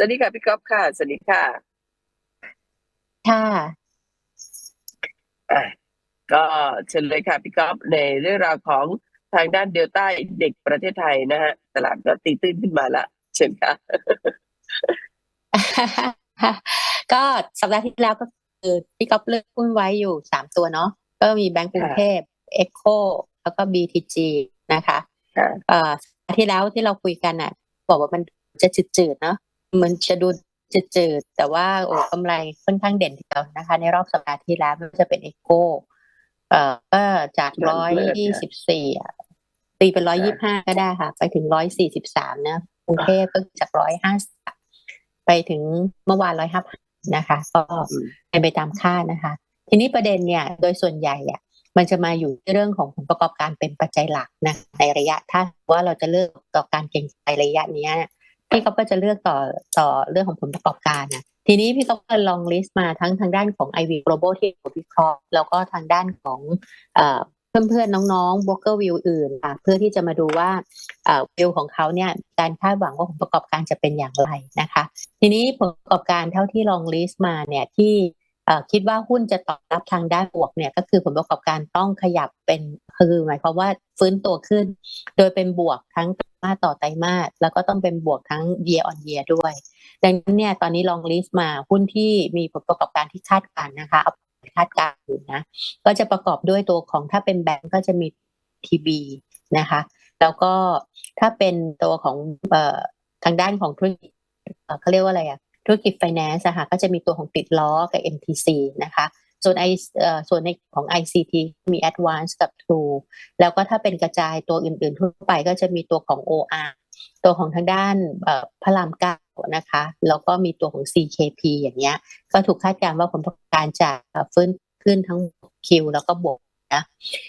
สวัสดีค่ะพี่ก๊อฟค่ะ สวัสดีค่ะ ค่ะอะก็เชิญเลยค่ะพี่ก๊อฟในเรื่องราวของทางด้านเดลต้าเด็กประเทศไทยนะฮะ ตลาดก็ตีตื้นขึ้นมาละเชิญค่ะ ก็สัปดาห์ที่แล้วก็คือพี่ก๊อฟเลือกหุ้นไว้อยู่สามตัวเนาะก็มีแบงก์กรุงเทพเอ็กโคแล้วก็ BTG นะคะค่ะเอ่อสัปดาห์ที่แล้วที่เราคุยกันอะ บอกว่ามันจะจืดๆเนาะ มันจะดูจืดๆแต่ว่าโอ้กำไรค่อนข้างเด่นทีเดียวนะคะ ในรอบสัปดาห์ที่แล้วมันจะเป็นเอ็กโคเอ่อก็จากร้อยยี่สิบสี่ตีเป็นร้อยยี่ห้าก็ได้ค่ะ ไปถึงร้อยสี่สิบสามนะกรุงเทพก็จากร้อยห้าไปถึงเมื่อวานร้อยห้านะคะ ก็เป็นไปตามคาดนะคะ ทีนี้ประเด็นเนี่ยโดยส่วนใหญ่อะมันจะมาอยู่เรื่องของผลประกอบการเป็นปัจจัยหลักนะในระยะถ้าว่าเราจะเลือกต่อการเก็งกำไรระยะนี้ พี่ก็จะเลือกต่อต่อเรื่องของผลประกอบการนะทีนี้พี่ก็ลองลิสต์มาทั้งทางด้านของ IV Global ที่ผมวิเคราะห์แล้วก็ทางด้านของเอ่อเพื่อนๆ น้องๆ broker view อื่นค่ะเพื่อที่จะมาดูว่าวิวของเขาเนี่ยการคาดหวังว่าผลประกอบการจะเป็นอย่างไรนะคะ ทีนี้ผลประกอบการเท่าที่ลองลิสต์มาเนี่ยที่ คิดว่าหุ้นจะตอบรับทางด้านบวกเนี่ยก็คือผลประกอบการต้องขยับเป็นคือหมายความว่าฟื้นตัวขึ้น โดยเป็นบวกทั้งไตรมาสต่อไตรมาสแล้วก็ต้องเป็นบวกทั้ง year on year ด้วย ดังนั้นเนี่ยตอนนี้ลองลิสต์มาหุ้นที่มีผลประกอบการที่คาดการณ์นะคะเอาคาดการณ์อยู่นะ ก็จะประกอบด้วยตัวของถ้าเป็นแบงก์ก็จะมี TB นะคะ แล้วก็ถ้าเป็นตัวของเอ่อทางด้านของธุรกิจเขาเรียกว่าอะไรอะ ธุรกิจไฟแนนซ์อะค่ะก็จะมีตัวของติดล้อกับ MTC นะคะส่วนไอส่วนในของ ICT มี Advance กับ True แล้วก็ถ้าเป็นกระจายตัวอื่นๆทั่วไปก็จะมีตัวของ OR ตัวของทางด้านพระรามเก้านะคะแล้วก็มีตัวของ CKP อย่างเงี้ย ก็ถูกคาดการณ์ว่าผลประกอบการจะฟื้นขึ้นทั้งคิวแล้วก็บวกนะ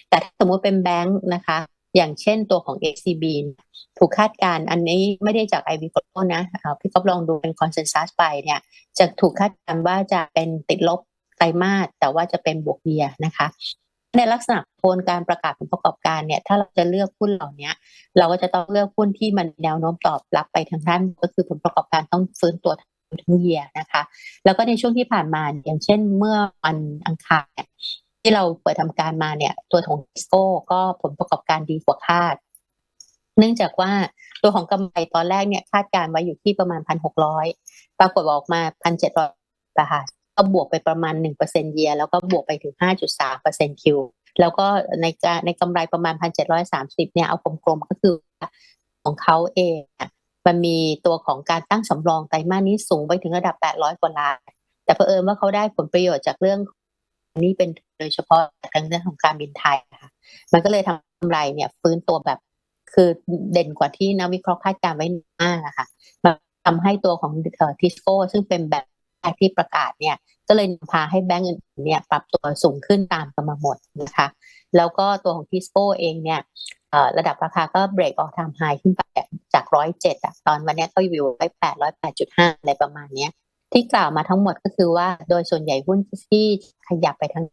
แต่ถ้าสมมติเป็นแบงค์นะคะ อย่างเช่นตัวของ XCB ถูกคาดการณ์อันนี้ไม่ได้จาก IV Global นะพี่ก๊อฟลองดูเป็นคอนเซนแซสไปเนี่ยจะถูกคาดการณ์ว่าจะเป็นติดลบไตรมาสแต่ว่าจะเป็นบวกเยียนะคะ ในลักษณะโทนการประกาศผลประกอบการเนี่ย ถ้าเราจะเลือกหุ้นเหล่านี้เราก็จะต้องเลือกหุ้นที่มันแนวโน้มตอบรับไปทางด้านก็คือผลประกอบการต้องฟื้นตัวทั้งเยียนะคะ แล้วก็ในช่วงที่ผ่านมาอย่างเช่นเมื่อวันอังคารที่เราเปิดทำการมาเนี่ย ตัวของดิสโก้ก็ผลประกอบการดีกว่าคาด เนื่องจากว่าตัวของกำไรตอนแรกเนี่ยคาดการไว้อยู่ที่ประมาณพันหกร้อยปรากฏออกมาพันเจ็ดร้อยค่ะก็บวกไปประมาณหนึ่งเปอร์เซ็นเยียแล้วก็บวกไปถึงห้าจุดสามเปอร์เซ็นคิวแล้วก็ในการในกำไรประมาณพันเจ็ดร้อยสามสิบเนี่ยเอากลมๆก็คือของเขาเองมันมีตัวของการตั้งสำรองไตรมาสนี้สูงไปถึงระดับแปดร้อยกว่าล้าน แต่เผอิญว่าเขาได้ผลประโยชน์จากเรื่องนี้เป็นโดยเฉพาะทางเรื่องของการบินไทยค่ะมันก็เลยทำกำไรเนี่ยฟื้นตัวแบบ คือเด่นกว่าที่นักวิเคราะห์คาดการณ์ไว้มากอะค่ะมันทำให้ตัวของเอ่อทิสโก้ซึ่งเป็นแบบแรกที่ประกาศเนี่ยก็เลยพาให้แบงก์อื่นๆเนี่ยปรับตัวสูงขึ้นตามกันมาหมดนะคะแล้วก็ตัวของทิสโก้เองเนี่ยเอ่อระดับราคาก็เบรกออกทำไฮขึ้นไปจากร้อยเจ็ดอะตอนวันเนี้ยก็อยู่ไว้แปดร้อยแปดจุดห้าอะไรประมาณเนี้ยที่กล่าวมาทั้งหมดก็คือว่าโดยส่วนใหญ่หุ้นที่ขยับไปทาง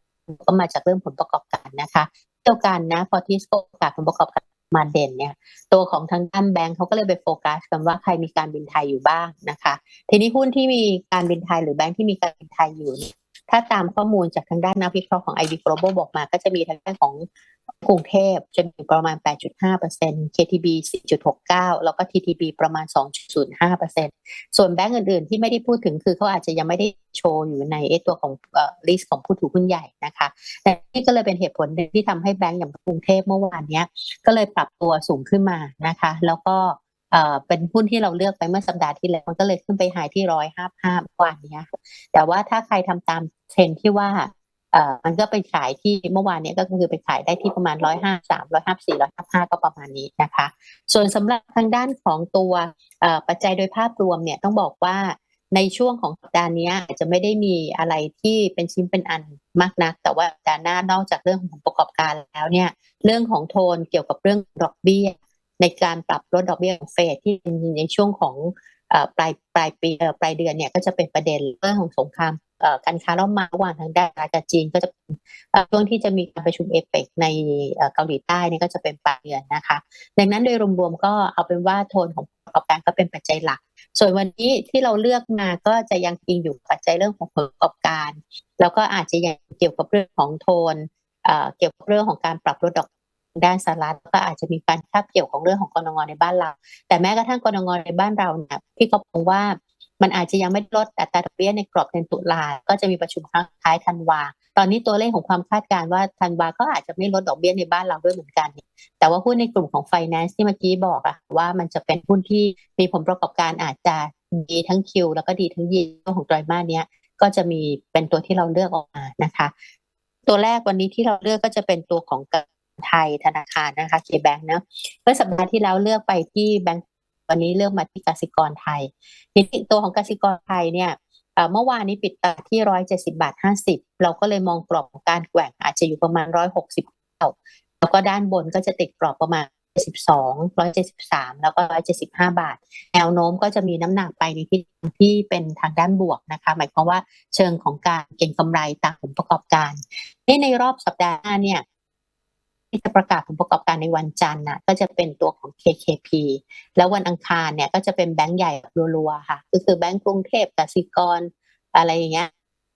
ก็มาจากเรื่องผลประกอบการนะคะเดียวกันนะพอทิสโก้ประกาศผลประกอบการ มาเด่นเนี่ย ตัวของทางด้านแบงก์เขาก็เลยไปโฟกัสกันว่าใครมีการบินไทยอยู่บ้างนะคะ ทีนี้หุ้นที่มีการบินไทยหรือแบงก์ที่มีการบินไทยอยู่เนี่ย ถ้าตามข้อมูลจากทางด้านนักวิเคราะห์ของ IB Global บอกมา ก็จะมีทางด้านของกรุงเทพจะมีประมาณ 8.5% KTB 4.69 แล้วก็ TTB ประมาณ 2.05%ส่วนแบงก์อื่นๆ ที่ไม่ได้พูดถึงคือเขาอาจจะยังไม่ได้โชว์อยู่ในไอ้ตัวของลิสต์ของผู้ถือหุ้นใหญ่นะคะ แต่นี่ก็เลยเป็นเหตุผลหนึ่งที่ทำให้แบงก์อย่างกรุงเทพเมื่อวานนี้ก็เลยปรับตัวสูงขึ้นมานะคะ แล้วก็ เอ่อเป็นหุ้นที่เราเลือกไปเมื่อสัปดาห์ที่แล้วมันก็เลยขึ้นไปหายที่ร้อยห้าห้าเมื่อวานเนี้ยแต่ว่าถ้าใครทำตามเทรนที่ว่าเอ่อมันก็ไปขายที่เมื่อวานนี้ก็คือไปขายได้ที่ประมาณร้อยห้าสามร้อยห้าสี่ร้อยห้าห้าก็ประมาณนี้นะคะ ส่วนสำหรับทางด้านของตัวเอ่อปัจจัยโดยภาพรวมเนี่ยต้องบอกว่าในช่วงของสัปดาห์นี้อาจจะไม่ได้มีอะไรที่เป็นชิ้นเป็นอันมากนัก แต่ว่าสัปดาห์หน้านอกจากเรื่องของผลประกอบการแล้วเนี่ย เรื่องของโทนเกี่ยวกับเรื่องดอกเบี้ย ในการปรับลดดอกเบี้ยของเฟดที่ในช่วงของปลายปลายปีปลายเดือนเนี่ยก็จะเป็นประเด็นเรื่องของสงครามการค้าระหว่างระหว่างทางด้านกับจีนก็จะเป็นช่วงที่จะมีการประชุมเอเปกในเกาหลีใต้เนี่ยก็จะเป็นปลายเดือนนะคะ ดังนั้นโดยรวมๆก็เอาเป็นว่าโทนของประกอบการก็เป็นปัจจัยหลัก ส่วนวันนี้ที่เราเลือกมาก็จะยังอิงอยู่ปัจจัยเรื่องของผลประกอบการ แล้วก็อาจจะยังเกี่ยวกับเรื่องของโทนเกี่ยวกับเรื่องของการปรับลดดอก ด้านสหรัฐแล้วก็อาจจะมีการคาบเกี่ยวของเรื่องของกรงในบ้านเรา แต่แม้กระทั่งกรงในบ้านเราเนี่ยพี่ก็มองว่ามันอาจจะยังไม่ลดอัตราดอกเบี้ยในกรอบเดือนตุลา ก็จะมีประชุมครั้งท้ายธันวา ตอนนี้ตัวเลขของความคาดการณ์ว่าธันวาก็อาจจะไม่ลดดอกเบี้ยในบ้านเราด้วยเหมือนกัน แต่ว่าหุ้นในกลุ่มของ finance ที่เมื่อกี้บอกอะว่ามันจะเป็นหุ้นที่มีผลประกอบการอาจจะดีทั้งคิวแล้วก็ดีทั้งยีของไตรมาสเนี้ยก็จะมีเป็นตัวที่เราเลือกออกมานะคะ ตัวแรกวันนี้ที่เราเลือกก็จะเป็นตัวของ ไทยธนาคารนะคะเคแบงค์นะเมื่อสัปดาห์ที่แล้วเลือกไปที่แบงค์วันนี้เลือกมาที่กสิกรไทยทีนี้ตัวของกสิกรไทยเนี่ยเมื่อวานนี้ปิดตาที่ร้อยเจ็ดสิบาทห้าสิบเราก็เลยมองกรอบการแกว่งอาจจะอยู่ประมาณร้อยหกสิบเก้าแล้วก็ด้านบนก็จะติดกรอบประมาณ72 173แล้วก็175บห้าบาท แนวโน้มก็จะมีน้ำหนักไปในที่ที่เป็นทางด้านบวกนะคะ หมายความว่าเชิงของการเก็งกำไรตามผลประกอบการนี่ในรอบสัปดาห์หน้าเนี่ย ที่จะประกาศผลประกอบการในวันจันทร์นะก็จะเป็นตัวของ KKP แล้ววันอังคารเนี่ยก็จะเป็นแบงก์ใหญ่รัวๆค่ะ ก็คือแบงก์กรุงเทพกสิกรอะไรอย่างเงี้ย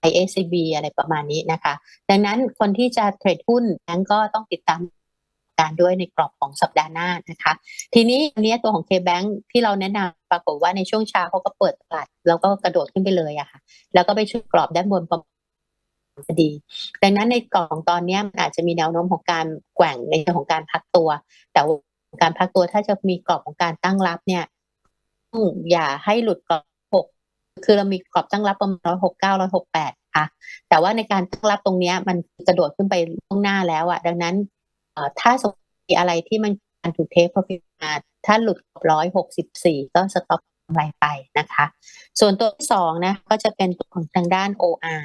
IACB อะไรประมาณนี้นะคะ ดังนั้นคนที่จะเทรดหุ้นแบงก์ก็ต้องติดตามการด้วยในกรอบของสัปดาห์หน้านะคะ ทีนี้เนี้ยตัวของ K-Bank ที่เราแนะนำปรากฏว่าในช่วงเช้าเขาก็เปิดตลาดแล้วก็กระโดดขึ้นไปเลยอะค่ะ แล้วก็ไปชุดกรอบด้านบนประมาณ พอดี ดังนั้นในกรอบของตอนนี้มันอาจจะมีแนวโน้มของการแกว่งในเรื่องของการพักตัว แต่การพักตัวถ้าจะมีกรอบของการตั้งรับเนี่ยอย่าให้หลุดกรอบหกคือเรามีกรอบตั้งรับประมาณร้อยหกเก้าร้อยหกแปดค่ะ แต่ว่าในการตั้งรับตรงนี้มันกระโดดขึ้นไปล่วงหน้าแล้วอะดังนั้นถ้าสมมติอะไรที่มันการถูกเทค profit มาถ้าหลุดร้อยหกสิบสี่ก็สต็อปก ไรไปนะคะ ส่วนตัวที่สองนะก็จะเป็นตัวของทางด้าน OR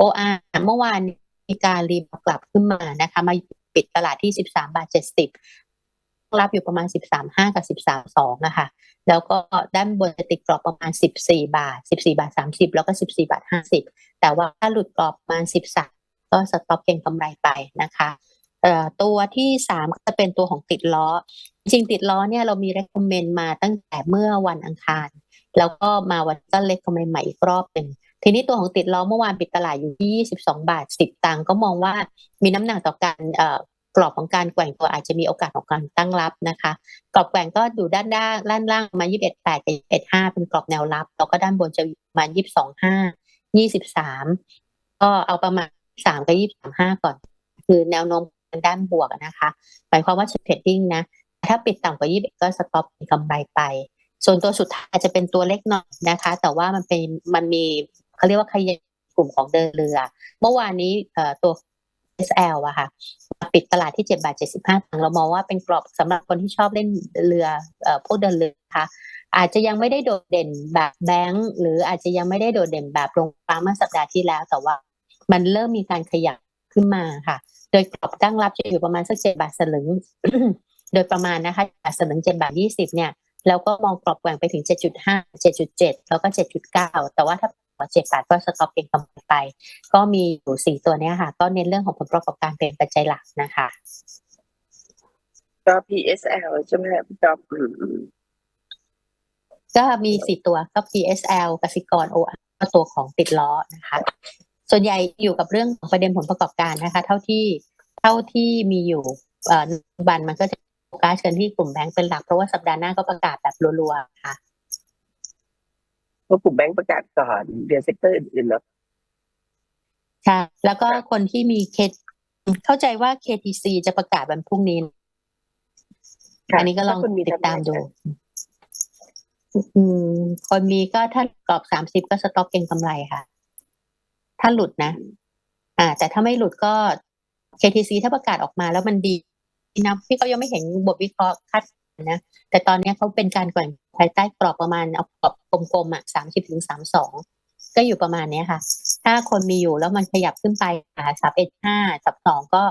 OR เมื่อวานมีการรีบกลับขึ้นมานะคะ มาปิดตลาดที่ 13 บาท 70 รับอยู่ประมาณ 13.5 กับ 13.2นะคะแล้วก็ด้านบนจะติดกรอบประมาณ 14 บาท 14 บาท 30 แล้วก็ 14 บาท 50 แต่ว่าถ้าหลุดกรอบประมาณ 13 ก็สต็อปเก็งกำไรไปนะคะ ตัวที่3ก็จะเป็นตัวของติดล้อ จริงติดล้อเนี่ยเรามี recommend มาตั้งแต่เมื่อวันอังคาร แล้วก็มาวันก็ recommend ใหม่อีกรอบหนึ่งทีนี้ตัวของติดล้อเมื่อวานปิดตลาดอยู่ที่ 22 บาท 10 ตังก็มองว่ามีน้ำหนักต่อการกรอบของการแกว่งตัวอาจจะมีโอกาสของการตั้งรับนะคะ กรอบแกว่งก็อยู่ด้านด้านด้านล่างประมา 21 8กับ21 5 เป็นกรอบแนวรับ แล้วก็ด้านบนจะอยู่ประมา22 5 23 ก็เอาประมาณ3กับ23 5 ก่อน คือแนวโน้ม ด้านบวกนะคะหมายความว่าเทรดดิ้งนะถ้าปิดต่ำกว่า 21 ก็สต็อปกำไรไป ส่วนตัวสุดท้ายจะเป็นตัวเล็กหน่อยนะคะ แต่ว่ามันเป็นมันมีเขาเรียกว่าขยายกลุ่มของเดินเรือ เมื่อวานนี้ตัว SL อะค่ะปิดตลาดที่ 7 บาท 75ตังเรามองว่าเป็นกรอบสำหรับคนที่ชอบเล่นเรืออพวกเดินเรือนะคะอาจจะยังไม่ได้โดดเด่นแบบแบงก์หรืออาจจะยังไม่ได้โดดเด่นแบบโรงฟ้าเมื่อสัปดาห์ที่แล้ว แต่ว่ามันเริ่มมีการขยับขึ้นมาค่ะ โดยกรอบตั้งรับจะอยู่ประมาณสัก7บาทสลึง โดยประมาณนะคะบาทสลึง7บาท20เนี่ยแล้วก็มองกรอบแกว่งไปถึง 7.5 7.7 แล้วก็ 7.9 แต่ว่าถ้าพอ7บาทก็สต็อปเก็งกำไรไป ก็มีอยู่สี่ตัวเนี้ยค่ะ ก็เน้นเรื่องของผลประกอบการเป็นปัจจัยหลักนะคะก็ PSL ใช่ไหมครับพี่จ๊อบอืมอืมก็มีสี่ตัวก็ PSL กสิกร o ก็ตัวของติดล้อนะคะ ส่วนใหญ่อยู่กับเรื่องของประเด็นผลประกอบการนะคะ เท่าที่เท่าที่มีอยู่เอ่อปัจจุบันมันก็จะโฟกัสกันที่กลุ่มแบงก์เป็นหลักเพราะว่าสัปดาห์หน้าก็ประกาศแบบรัวๆค่ะเพราะกลุ่มแบงก์ประกาศก่อนเดี๋ยวเซกเตอร์อื่นๆเนาะใช่แล้วก็คนที่มีเคเข้าใจว่า KTC จะประกาศวันพรุ่งนี้ค่ะอันนี้ก็ลองถ้าคุณมีติดตามดูทำงานอืมคนมีก็ถ้ากรอบสามสิบก็สต็อปเก็งกำไรค่ะ ถ้าหลุดนะ อ่า แต่ถ้าไม่หลุดก็ KTC ถ้าประกาศออกมาแล้วมันดีนะพี่ก็ยังไม่เห็นบทวิเคราะห์คาดนะ แต่ตอนนี้เขาเป็นการแกว่งภายใต้กรอบประมาณเอากรอบกลมๆอะสามสิบถึงสามสองก็อยู่ประมาณเนี้ยค่ะ ถ้าคนมีอยู่แล้วมันขยับขึ้นไปสามเอ็ดห้าสับสองก็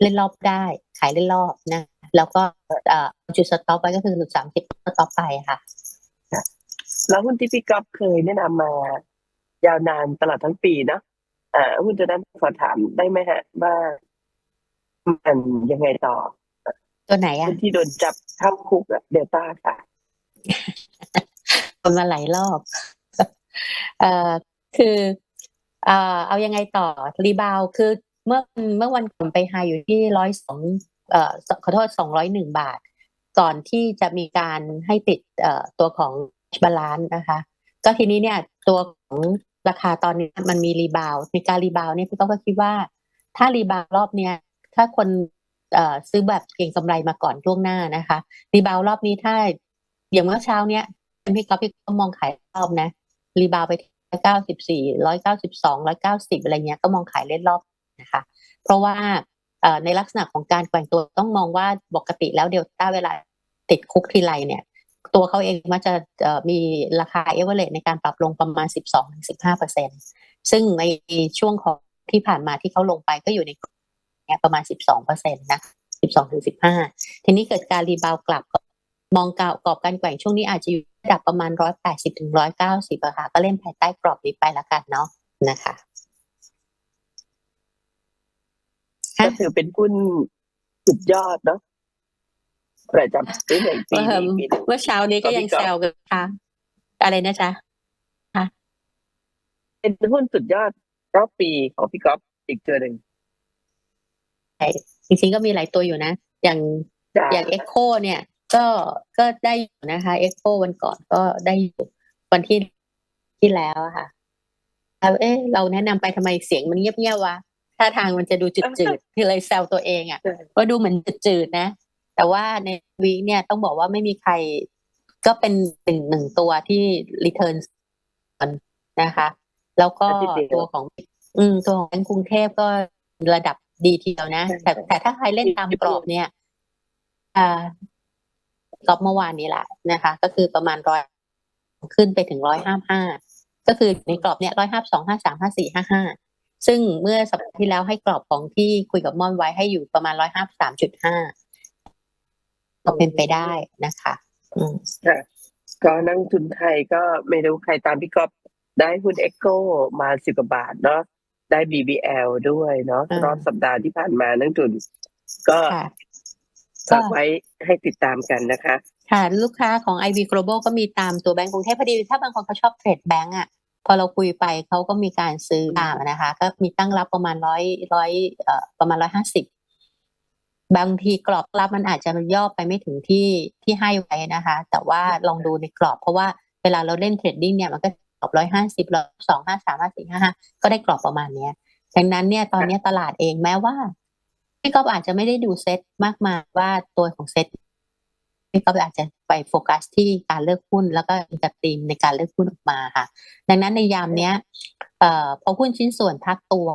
เล่นรอบได้ ขายเล่นรอบนะ แล้วก็เอ่อจุดสต็อปไว้ก็คือหลุดสามสิบสต็อปไปค่ะ แล้วหุ้นที่พี่ก๊อฟเคยแนะนำมายาวนานตลอดทั้งปีเนาะ อ่าหุ้นตัวนั้นขอถามได้ไหมฮะว่ามันยังไงต่อ ตัวไหนอะหุ้นที่โดนจับเข้าคุกอะเดลต้าค่ะโดนมาหลายรอบเอ่อคือเอ่อเอายังไงต่อรีบาวคือเมื่อเมื่อวันก่อนไปไฮอยู่ที่ร้อยสองเอ่อขอโทษสองร้อยหนึ่งบาท ก่อนที่จะมีการให้ติดเอ่อตัวของบาลานซ์นะคะ ก็ทีนี้เนี่ยตัวของ ราคาตอนนี้มันมีรีบาวในการรีบาวเนี่ยพี่ต้องก็คิดว่า ถ้ารีบาวรอบเนี้ยถ้าคนเอ่อซื้อแบบเก็งกำไรมาก่อนล่วงหน้านะคะ รีบาวรอบนี้ถ้าอย่างเมื่อเช้าเนี้ยพี่ก๊อฟพี่ก็มองขายรอบนะ รีบาวไปที่ร้อยเก้าสิบสี่ร้อยเก้าสิบสองร้อยเก้าสิบอะไรเงี้ยก็มองขายเล่นรอบนะคะ เพราะว่าในลักษณะของการแกว่งตัวต้องมองว่าปกติแล้วเดลต้าเวลาติดคุกทีไรเนี่ย ตัวเขาเองมักจะมีราคาเอเวอเรในการปรับลงประมาณ 12-15เปอร์เซ็นซึ่งในช่วงของที่ผ่านมาที่เขาลงไปก็อยู่ในประมาณ 12เปอร์เซ็นต์นะ12-15 ทีนี้เกิดการรีบาวกลับมองกรอบการแกว่งช่วงนี้อาจจะอยู่ระดับประมาณ 180ถึง190อะค่ะก็เล่นภายใต้กรอบนี้ไปละกันเนาะนะคะก็ถือเป็นหุ้นสุดยอดเนาะ ประจำปีหนึ่งปีนี้ปีหนึ่งเมื่อเช้านี้ก็ยังแซวกันค่ะ อะไรนะจ๊ะเป็นหุ้นสุดยอดรอบปีของพี่ก๊อฟอีกตัวหนึ่งจริงๆก็มีหลายตัวอยู่นะ อย่างจ้ะอย่างเอ็กโคเนี่ย ก็ก็ได้อยู่นะคะเอ็กโควันก่อนก็ได้อยู่วันที่ที่แล้วอะค่ะแล้วเอ๊ะเราแนะนำไปทำไมเสียงมันเงียบๆวะท่าทางมันจะดูจืดๆที่เลยแซวตัวเองอะว่าดูเหมือนจืดๆนะ แต่ว่าในวีคเนี่ยต้องบอกว่าไม่มีใครก็เป็นหนึ่งหนึ่งตัวที่รีเทิร์นนะคะ แล้วก็อาทิตย์เดียวตัวของ อืมตัวของแบงก์กรุงเทพก็ระดับดีทีเดียวนะ แต่แต่ถ้าใครเล่นตามกรอบเนี่ย อ่ากรอบเมื่อวานนี้แหละนะคะ ก็คือประมาณร้อยขึ้นไปถึงร้อยห้าห้าก็คือในกรอบเนี่ยร้อยห้าสองห้าสามห้าสี่ห้าห้าซึ่งเมื่อสัปดาห์ที่แล้วให้กรอบของที่คุยกับม่อนไว้ให้อยู่ประมาณร้อยห้าสามจุดห้า ก็เป็นไปได้นะคะอืมค่ะก็นักลงทุนไทยก็ไม่รู้ใครตามพี่ก๊อฟได้หุ้นเอ็กโกมาสิบกว่าบาทเนาะได้ BBL ด้วยเนาะอ่ารรอบสัปดาห์ที่ผ่านมานักลงทุนก็ค่ะฝากไว้ให้ติดตามกันนะคะ ค่ะ ลูกค้าของ IB Global ก็มีตามตัวแบงก์กรุงเทพพอดี ถ้าบางคนเขาชอบเทรดแบงก์อะ พอเราคุยไปเขาก็มีการซื้อตามนะคะ ก็มีตั้งรับประมาณร้อยร้อยเอ่อประมาณร้อยห้าสิบ บางทีกรอบรับมันอาจจะย่อไปไม่ถึงที่ที่ให้ไว้นะคะ แต่ว่าลองดูในกรอบเพราะว่าเวลาเราเล่นเทรดดิ้งเนี่ยมันก็กรอบร้อยห้าสิบร้อยสองห้าสามห้าสี่ห้าห้าก็ได้กรอบประมาณเนี้ยดังนั้นเนี่ยตอนนี้ตลาดเองแม้ว่าพี่ก๊อฟอาจจะไม่ได้ดูเซ็ตมากมายว่าตัวของเซ็ตพี่ก๊อฟอาจจะไปโฟกัสที่การเลือกหุ้น แล้วก็จัดธีมในการเลือกหุ้นออกมาค่ะ ดังนั้นในยามเนี้ยเอ่อพอหุ้นชิ้นส่วนพักตัว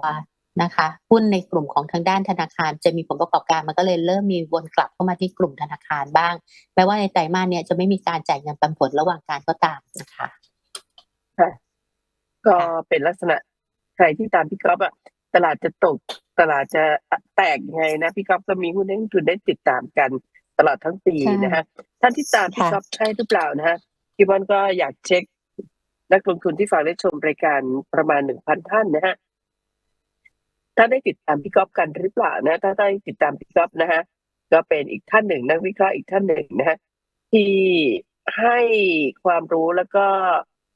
นะคะหุ้นในกลุ่มของทางด้านธนาคาร จะมีผลประกอบการมันก็เลยเริ่มมีวนกลับเข้ามาที่กลุ่มธนาคารบ้าง แม้ว่าในไตรมาสเนี้ยจะไม่มีการจ่ายเงินปันผลระหว่างการก็ตามนะคะก็เป็นลักษณะใครที่ตามพี่ก๊อฟอะตลาดจะตกตลาดจะแตกยังไงนะพี่ก๊อฟก็มีหุ้นให้นักลงทุนได้ติดตามกันตลอดทั้งปีใช่นะฮะท่านที่ตามพี่ค่ะก๊อฟใช่หรือเปล่านะฮะพี่บอลก็อยากเช็คนักลงทุนที่ฟังได้ชมรายการประมาณหนึ่งพันท่านนะฮะ ถ้าได้ติดตามพี่ก๊อฟกันหรือเปล่านะ ถ้าได้ติดตามพี่ก๊อฟนะฮะก็เป็นอีกท่านหนึ่งนักวิเคราะห์อีกท่านหนึ่งนะฮะที่ให้ความรู้แล้วก็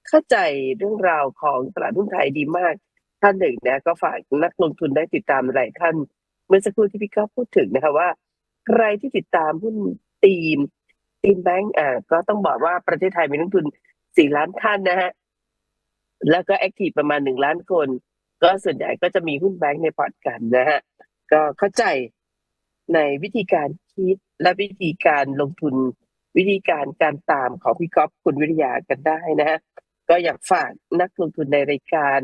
เข้าใจเรื่องราวของตลาดหุ้นไทยดีมากท่านหนึ่งนะก็ฝากนักลงทุนได้ติดตามหลายท่าน เมื่อสักครู่ที่พี่ก๊อฟพูดถึงนะคะว่า ใครที่ติดตามหุ้นตีมตีมแบงก์อ่าก็ต้องบอกว่าประเทศไทยมีนักทุนสี่ล้านท่านนะฮะแล้วก็แอคทีฟประมาณหนึ่งล้านคน ก็ส่วนใหญ่ก็จะมีหุ้นแบงก์ในพอร์ตกันนะฮะก็เข้าใจในวิธีการคิดและวิธีการลงทุนวิธีการการตามของพี่ก๊อฟคุณวิทยากันได้นะฮะก็อยากฝากนักลงทุนในรายการ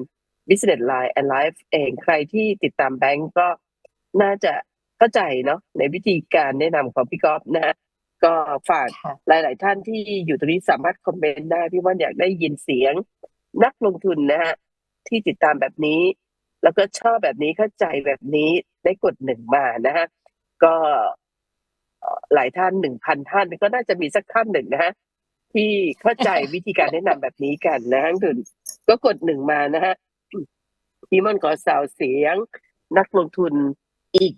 Business Line and Life เองใครที่ติดตามแบงก์ก็น่าจะเข้าใจเนาะในวิธีการแนะนำของพี่ก๊อฟนะฮะก็ฝากหลาย ๆ ท่านที่อยู่ตรงนี้สามารถคอมเมนต์ได้พี่ว่าอยากได้ยินเสียงนักลงทุนนะฮะ ที่ติดตามแบบนี้ แล้วก็ชอบแบบนี้เข้าใจแบบนี้ได้กดหนึ่งมานะฮะก็หลายท่านหนึ่งพันท่านก็น่าจะมีสักท่านหนึ่งนะฮะที่เข้าใจวิธีการแนะนำแบบนี้กันนะฮะทุนก็กดหนึ่งมานะฮะพี่มอนขอสาวเสียง นักลงทุนอีก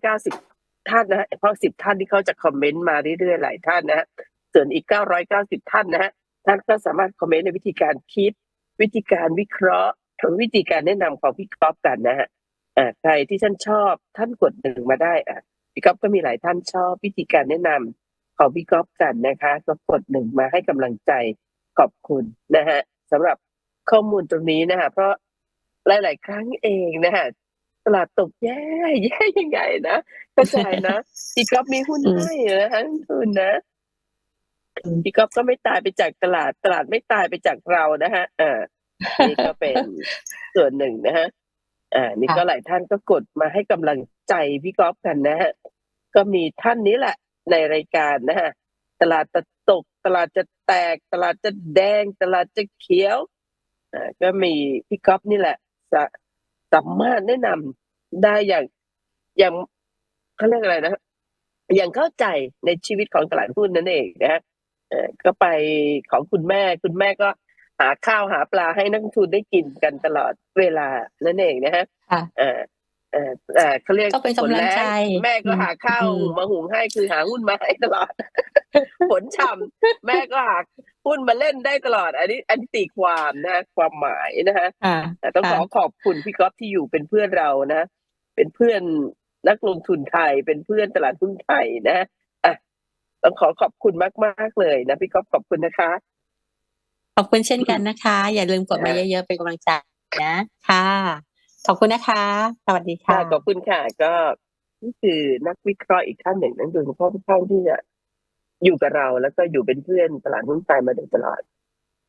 990 ท่านนะฮะเพราะ10 ท่านที่เขาจะคอมเมนต์มาเรื่อยๆหลายท่านนะฮะส่วนอีก 990 ท่านนะฮะท่านก็สามารถคอมเมนต์ในวิธีการคิด วิธีการวิเคราะห์วิธีการแนะนำของพี่ก๊อฟกันนะฮะอ่าใครที่ท่านชอบท่านกดหนึ่งมาได้อะพี่ก๊อฟก็มีหลายท่านชอบวิธีการแนะนำของพี่ก๊อฟกันนะคะก็กดหนึ่งมาให้กำลังใจขอบคุณนะฮะสำหรับข้อมูลตรงนี้นะฮะเพราะหลาย ๆ ครั้งเองนะฮะตลาดตกแย่แย่ยังไงนะเข้าใจนะพี่ก๊อฟมีหุ้นให้นะฮะทุนนะ พี่ก๊อฟก็ไม่ตายไปจากตลาด ตลาดไม่ตายไปจากเรานะฮะอ่านี่ก็เป็นส่วนหนึ่งนะฮะอ่า นี่ก็หลายท่านก็กดมาให้กำลังใจพี่ก๊อฟกันนะฮะก็มีท่านนี้แหละ ในรายการนะฮะตลาดจะตก ตลาดจะแตก ตลาดจะแดง ตลาดจะเขียวอ่าก็มีพี่ก๊อฟนี่แหละจะสามารถแนะนำได้อย่างอย่างเขาเรียกอะไรนะอย่างเข้าใจในชีวิตของตลาดหุ้นนั่นเองนะฮะ ก็ไปของคุณแม่ คุณแม่ก็หาข้าวหาปลาให้นักลงทุนได้กินกันตลอดเวลานั่นเองนะฮะค่ะเออเออเอ่อเขาเรียกก็เป็นกำลังใจฝนแรงแม่ก็หาข้าวอืมหุงมาหุงให้คือหาหุ้นมาให้ตลอดฝนฉ่ำแม่ก็หาหุ้นมาเล่นได้ตลอด อันนี้อันนี้ตีความนะฮะความหมายนะฮะอ่าแต่ต้องขอค่ะขอบคุณพี่ก๊อฟที่อยู่เป็นเพื่อนเรานะ เป็นเพื่อนนักลงทุนไทยเป็นเพื่อนตลาดหุ้นไทยนะอะ ต้องขอขอบคุณมาก ๆ เลยนะพี่ก๊อฟขอบคุณนะคะ ขอบคุณเช่นกันนะคะ อย่าลืมกดมาเยอะๆเป็นกำลังใจนะค่ะขอบคุณนะคะ สวัสดีค่ะค่ะขอบคุณค่ะ ก็นี่คือนักวิเคราะห์อีกท่านหนึ่งนั่นโดยเฉพาะทุกท่านที่จะอยู่กับเรา แล้วก็อยู่เป็นเพื่อนตลาดหุ้นไทยมาโดยตลอด